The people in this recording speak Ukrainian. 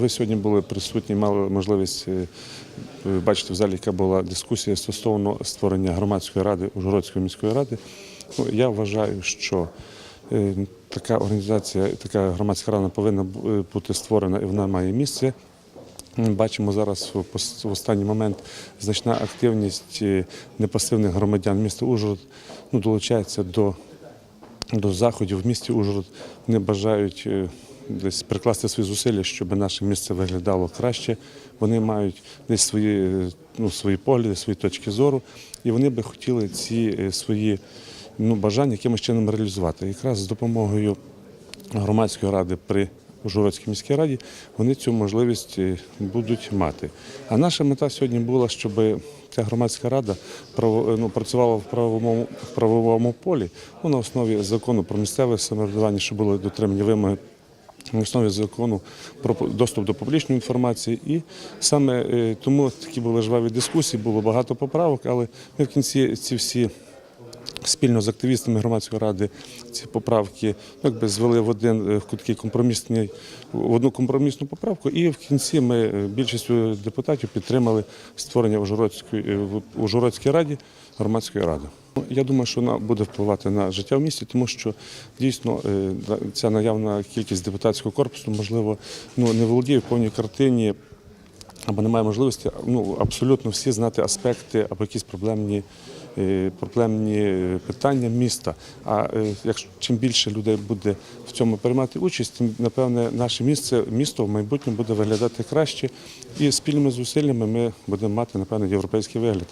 Ви сьогодні були присутні, мали можливість е, бачити в залі, яка була дискусія стосовно створення громадської ради Ужгородської міської ради. Ну, я вважаю, що е, така організація, така громадська рада повинна е, бути створена і вона має місце. Ми бачимо зараз в останній момент значна активність непасивних громадян міста Ужгород ну, долучається до до заходів в місті Ужгород. Вони бажають десь прикласти свої зусилля, щоб наше місце виглядало краще. Вони мають десь свої, е, ну, свої погляди, свої точки зору, і вони би хотіли ці е, свої ну, бажання якимось чином реалізувати. Якраз з допомогою громадської ради при Ужгородській міській раді вони цю можливість е, будуть мати. А наша мета сьогодні була, щоб ця громадська рада ну, працювала в правовому, в правовому полі ну, на основі закону про місцеве самоврядування, щоб були дотримані вимоги на основі закону про доступ до публічної інформації. І саме е, тому такі були жваві дискусії, було багато поправок, але ми в кінці ці всі спільно з активістами громадської ради ці поправки ну, якби звели в один е, в компромісний в одну компромісну поправку. І в кінці ми е, більшістю депутатів підтримали створення в Ужгородській раді громадської ради. Я думаю, що вона буде впливати на життя в місті, тому що дійсно е, ця наявна кількість депутатського корпусу, можливо, ну не володіє в повній картині або немає можливості ну, абсолютно всі знати аспекти або якісь проблемні, е, проблемні е, питання міста. А якщо чим більше людей буде в цьому приймати участь, тим напевне наше місце, місто в майбутньому буде виглядати краще, і спільними зусиллями ми будемо мати напевне європейський вигляд.